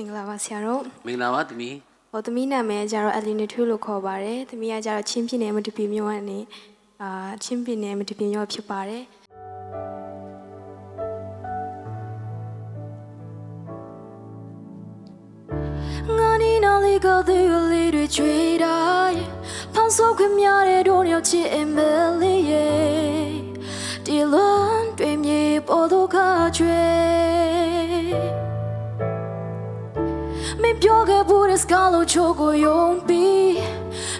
င်္ဂလာပါဆရာတို့မင်္ဂလာပါသမီးဟိုသမီးနာမည်ကကြတော့အလီနီထွေးလို့ခေါ်ပါတယ်သမီးကကြတော့ချင်းပြည်နယ်မတူပီမြို့ကနေအာချင်းပြည်နယ်မတူပီမြို့ဖြစ်ပါတယ်ငါနီနာလေးကသူ့လေးတွေချွေတိုင်းဖောင်းဆိုးခွင့်များတဲ့တို့ရောက်ချစ်အမလေးရဲ့ဒီလွန်တွေမြေပေါ်တော့ခချွေ မင်းပြောခဲ့ဘူးတဲ့စကားလို့ချိုးကိုယုံပြီး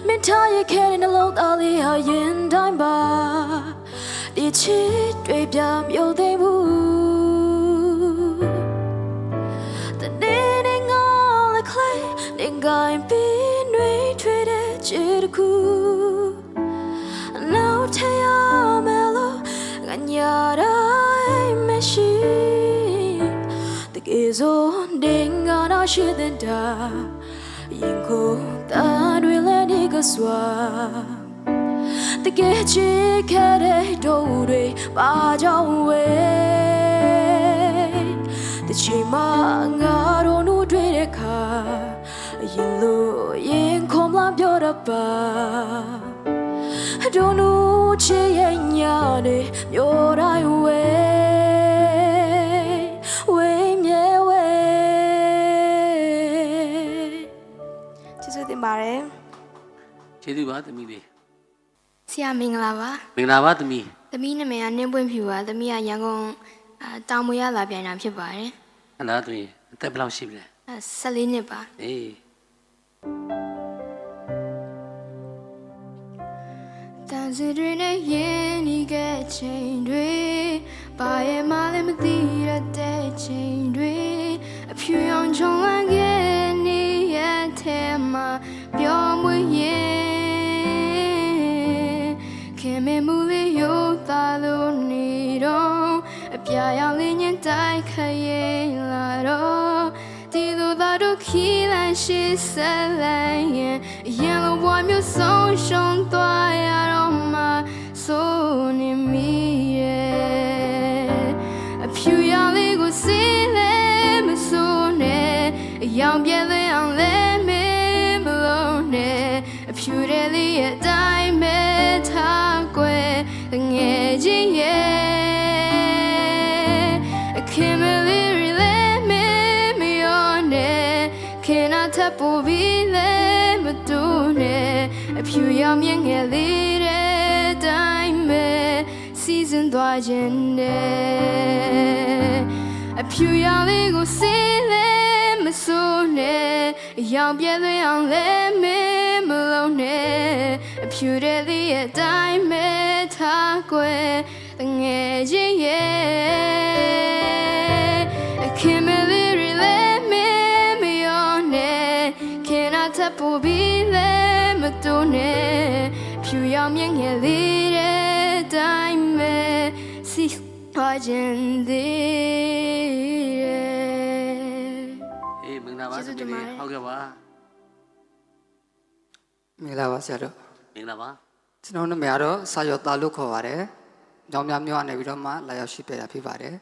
မင်းထားရခဲ့တဲ့နှလုံးသားလေးဟာရင်တိုင်းပါဒီချစ်တွေပြမြို့သိမ်းဘူး The needing all the clay Ding going be nui treat it chirku Now te ya melo Ganyara meshi The gizo ding on our shit and da Yinko ta dwi le ni ga swa တကယ်ချစ်ခဲ့တဲ့တို့တွေပါကြောင်းဝဲတချီမငါတို့တို့တွေ့တဲ့ခါအရင်လိုရင်ခုံလာပြောတတ်ပါတို့တို့ချစ်ရဲ့ညာနေမျိုးတိုင်းဝဲဝဲ တင်ပါတယ်ကျေးဇူးပါသမီးလေးဆရာမင်္ဂလာပါမင်္ဂလာပါသမီးသမီးနာမည်ကနင်းပွင့်ဖြူပါသမီးကရန်ကုန်အာတောင်မွေရလာပြန်တာဖြစ်ပါတယ်ဟလားသမီးအသက်ဘယ်လောက်ရှိပြီလဲအဲ14နှစ်ပါအေးတန်စီတွေနဲ့ရင်းနှီးခဲ့ချိန်တွေဘာရဲ့မှလည်းမသိရတဲ့ချိန်တွေအဖြူရောင်ချုံလန်းခဲ့ အပြာရောင်လေးညင်တိုက်ခရင်လာတော့ဒီလိုသာတို့ခီးလန်းရှိဆက်လိုက်ရင်အရင်လိုဘဝမျိုးဆုံးရှုံးသွားရတော့မှဆိုနေမိရဲ့အဖြူရောင်လေးကိုစီးလဲမဆိုနဲ့အယောင်ပြဲသွင်းအောင်လဲ ပ်ပူပြီးလဲမတူနဲ့အဖြူရောင်မြင်ငယ်လေးတဲ့တိုင်းပဲစီစဉ်သွားခြင်းနဲ့အဖြူရောင်လေးကိုစီးလဲမစိုးနဲ့အယောင်ပြဲသွင်းအောင်လဲမေးမလုံးနဲ့အဖြူတဲ့လေးရဲ့အတိုင်းပဲထားကွယ်ငယ်ချင်းရဲ့ ခင်နာထပ်ပူပြီးလဲမတူနဲ့ဖြူရောင်မြင်ငယ်လေးတဲ့တိုင်းပဲစီသွားခြင်းသေးတယ်အေးမင်္ဂလာပါကျေးသမီးဇူးတင်ပါလေးတယ်ဟုတ်ကဲ့ပါမင်္ဂလာပါဆရာတို့မင်္ဂလာပါကျွန်တော်နာမည်ကတော့စာရောသားလို့ခေါ်ပါတယ်။ကြောင်များမျိုးကနေပြီးတော့မှလာရောက်ရှိပြတာဖြစ်ပါတယ်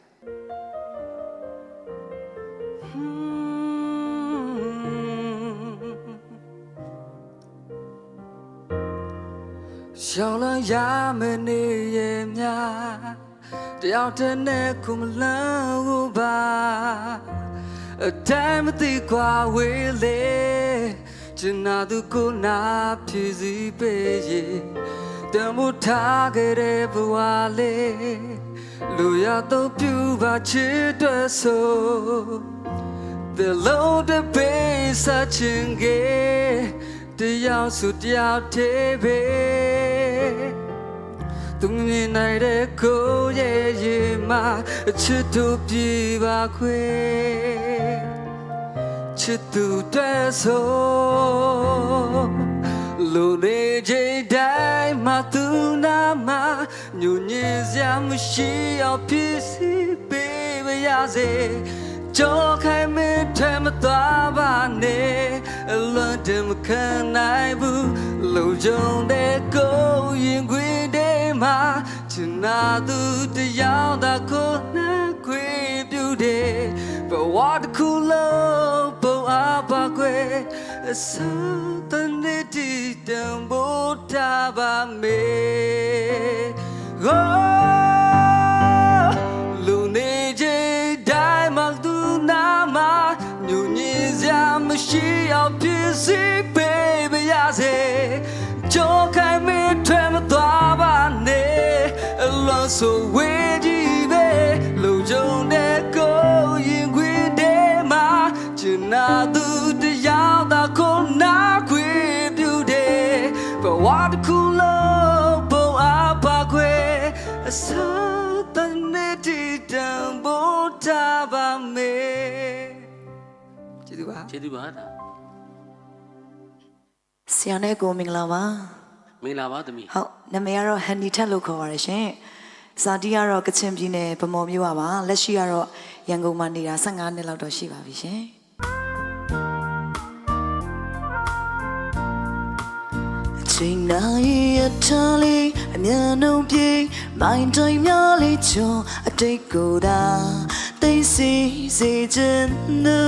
ရှောင်းလန်းရမနေရဲ့များတယောက်တည်းနဲ့ခုမလန်းဘူးပါအတိုင်းမသိကွာဝေးလေကျင်နာသူကိုနာဖြည့်စည်းပေးရဲ့တမှုထားခဲ့တဲ့ဘဝလေးလူရတော့ပြူပါချစ်တွဲဆို The Lord the base searching gate တယောက်စုတယောက်သေးပဲ သူမြင်နိုင်တဲ့ကိုယ်ရဲ့ရင်မှာအချစ်တို့ပြေပါခွေချစ်သူတဲ့ဆိုလူနေချိန်တိုင်းမှာသူနာမှာညဉ့်ညင်စရာမရှိအောင်ဖြစ်စီပေးပါရစေကြောခိုင်မထဲမသွားပါနဲ့အလွန်တမခံနိုင်ဘူး လုံကြုံတဲ့ကိုယ်ရင်ခွင်ထဲမှာချင်နာသူတယောက်သာကိုနှခွေပြုတယ်ဘဝတစ်ခုလုံးပုံအစိုးတနေ့တီတံပိုးထားပါမေကိုလူနေခြင်းတိုင်းမှာ စေကြောခိုင်မထွဲမသွားပါနဲ့အလောဆိုဝေးကြည့်ပဲလူကြုံတဲ့ကိုရင်ခွင်ထဲမှာကျင်နာသူတရားသာကိုနာခွေပြုတယ်ဘဝတစ်ခုလုံးပုံအားပါခွေအစိုးတနေ့တီတံပိုးထားပါမေကျေးဇူးပါကျေးဇူးပါဒါ ဆရာနဲ့ကိုမင်္ဂလာပါမင်္ဂလာပါသမီးဟုတ်နာမည်ကတော့ဟန်နီထက်လို့ခေါ်ပါရရှင်ဇာတိကတော့ကချင်ပြည်နယ်ဗမော်မြို့ပါပါလက်ရှိကတော့ရန်ကုန်မှာနေတာ15နှစ်လောက်တော့ရှိပါပြီရှင်အချိန်နာရီအထားလေးအမြန်နှုံပြေးမိုင်းတိုင်းများလေးချွန်အတိတ်ကိုသာသိ စီစေခြင်းနူ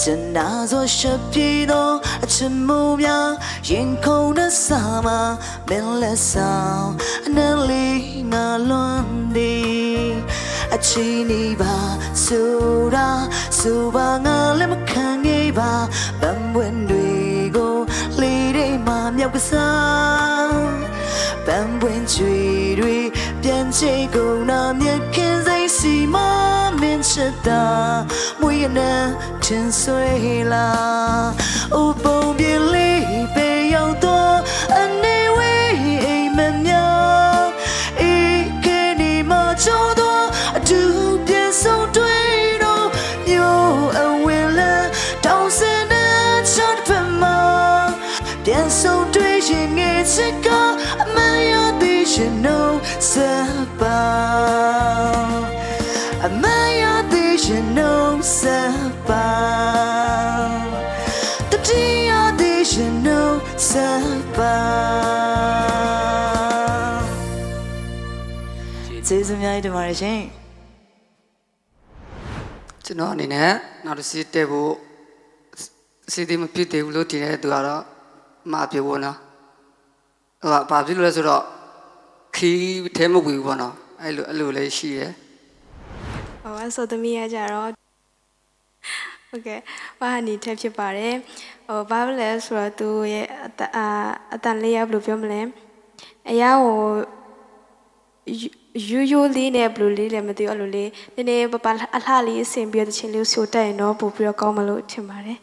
ကျန်နာသောရှပ်ပြေသောအချင်မိုးများရင်ခုန်တဲ့စာမှာမင်းလက်ဆောင်အနက်လေးငါလွန်သည်အချီနေပါဆိုတာဆိုပါငါလည်းမခံခဲ့ပါဗ စ်တာမွေးနဲ့ထင်ဆွေလာအိုပုံပြလေး နိုးစပါတတိယသည်ရှင်နိုးစပါကျေးဇူးများတင်ပါတယ်ရှင်ကျွန်တော်အနေနဲ့နောက်တစ်စီးတက်ဖို့အစီအသေးမဖြစ်သေးဘူးလို့ထင်တဲ့သူကတော့အမပြေဖို့နော်ဟိုကဘာဖြစ်လို့လဲဆိုတော့ခီးထဲမဝေဘူးပေါ့နော်အဲ့လိုအဲ့လိုလေးရှိတယ်ဟိုအဆိုသမီးရကြတော့ ဟုတ်ကဲ့ဘာဟာနီထက်ဖြစ်ပါတယ်ဟိုဘာလဲဆိုတော့သူရဲ့အတအာအတန်လေးရဘယ်လိုပြောမလဲအရာဟိုယူယူလေးနဲ့ဘယ်လိုလေးလဲမသိဘူးအဲ့လိုလေးနည်းနည်းပပအလှလေးအဆင်ပြီးတော့တချင်လေးဆိုတက်ရင်တော့ပို့ပြီးတော့ကောင်းမလို့ထင်ပါတယ်